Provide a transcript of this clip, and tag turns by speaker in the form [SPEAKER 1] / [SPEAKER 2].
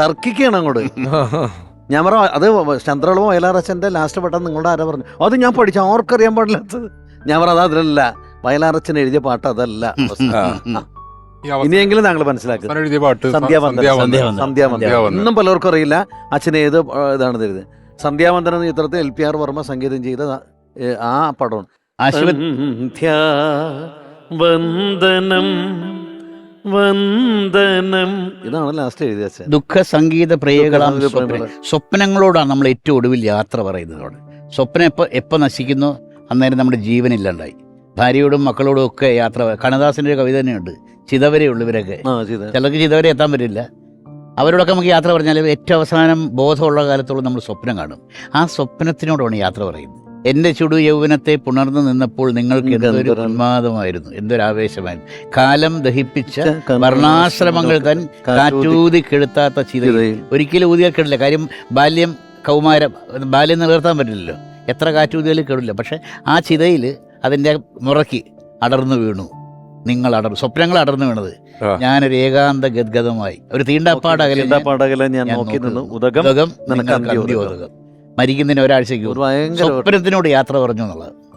[SPEAKER 1] തർക്കിക്കുകയാണ് അങ്ങോട്ട്. ഞാൻ പറ അത് ചന്ദ്രളവും വയലാറച്ചന്റെ ലാസ്റ്റ് പെട്ടെന്ന് നിങ്ങളുടെ ആരാ പറഞ്ഞു. അത് ഞാൻ പഠിച്ചു ആർക്കറിയാൻ പാടില്ലാത്തത്. ഞാൻ പറ അതല്ല അതിലല്ല. വയലാറച്ചൻ എഴുതിയ പാട്ട് അതല്ല. ഇനിയെങ്കിലും താങ്കൾ മനസ്സിലാക്കുക
[SPEAKER 2] എഴുതിയ പാട്ട്
[SPEAKER 1] സന്ധ്യാവന്ദനം.
[SPEAKER 2] സന്ധ്യാവന്ദനം.
[SPEAKER 1] സന്ധ്യാവന്ദനം
[SPEAKER 2] സന്ധ്യാവന്ദനം.
[SPEAKER 1] ഇന്നും പലർക്കും അറിയില്ല അച്ഛൻ ഏത് ആ, ഇതാണ് തരുന്നത്. സന്ധ്യാവന്ദനം എന്ന ചിത്രത്തിൽ എൽ പി ആർ വർമ്മ സംഗീതം ചെയ്ത ഏ, ആ പടമാണ്.
[SPEAKER 3] ആശുപത്രി
[SPEAKER 1] വന്ദനം വന്ദനം. ഇതാണ് ലാസ്റ്റ് എഴുതിയ അച്ഛൻ
[SPEAKER 3] ദുഃഖ സംഗീത പ്രിയകളാം. സ്വപ്നങ്ങളോടാണ് നമ്മൾ ഏറ്റവും ഒടുവിൽ യാത്ര പറയുന്നത് അവിടെ. സ്വപ്നം എപ്പോൾ എപ്പോൾ നശിക്കുന്നു? അന്നേരം നമ്മുടെ ജീവനില്ലാണ്ടായി ഭാര്യയോടും മക്കളോടും ഒക്കെ യാത്ര കണദാസിന്റെ ഒരു കവിത തന്നെയുണ്ട്. ചിതവരെ ഇവരൊക്കെ
[SPEAKER 1] ആ ചെയ്ത
[SPEAKER 3] ചിലർക്ക് ചിതവരെ എത്താൻ പറ്റില്ല. അവരോടൊക്കെ നമുക്ക് യാത്ര പറഞ്ഞാൽ ഏറ്റവും അവസാനം ബോധമുള്ള കാലത്തോളം നമ്മൾ സ്വപ്നം കാണും. ആ സ്വപ്നത്തിനോടാണ് യാത്ര പറയുന്നത്. എന്റെ ചുടു യൗവനത്തെ പുണർന്നു നിന്നപ്പോൾ നിങ്ങൾക്ക് എന്തൊരു ഉന്മാദമായിരുന്നു. എന്തൊരു ആവേശമായിരുന്നു കാലം ദഹിപ്പിച്ച വർണാശ്രമങ്ങൾ തൻ കാറ്റൂതി കെടുത്താത്ത ചിത
[SPEAKER 1] ചിതയിൽ.
[SPEAKER 3] ഒരിക്കലും ഊതിയാൽ കെടില്ല. കാര്യം ബാല്യം കൗമാരം ബാല്യം നിലനിർത്താൻ പറ്റില്ലല്ലോ. എത്ര കാറ്റൂതിയാലും കെടില്ല. പക്ഷെ ആ ചിതയിൽ അതിന്റെ മുറക്കി അടർന്നു വീണു. നിങ്ങൾ അടർന്നു സ്വപ്നങ്ങൾ അടർന്നു വീണത്. ഞാനൊരു ഏകാന്ത ഗദ്ഗതമായി. ഒരു തീണ്ടാപ്പാടകലെ
[SPEAKER 1] പാടകല ഞാൻ നോക്കി നിന്നു. ഉദകം
[SPEAKER 3] നിങ്ങൾക്ക്
[SPEAKER 1] ഉദകം.
[SPEAKER 3] മരിക്കുന്നതിന് ഒരാഴ്ചയ്ക്ക് സ്വപ്നത്തിനോട് യാത്ര പറഞ്ഞു എന്നുള്ളത്.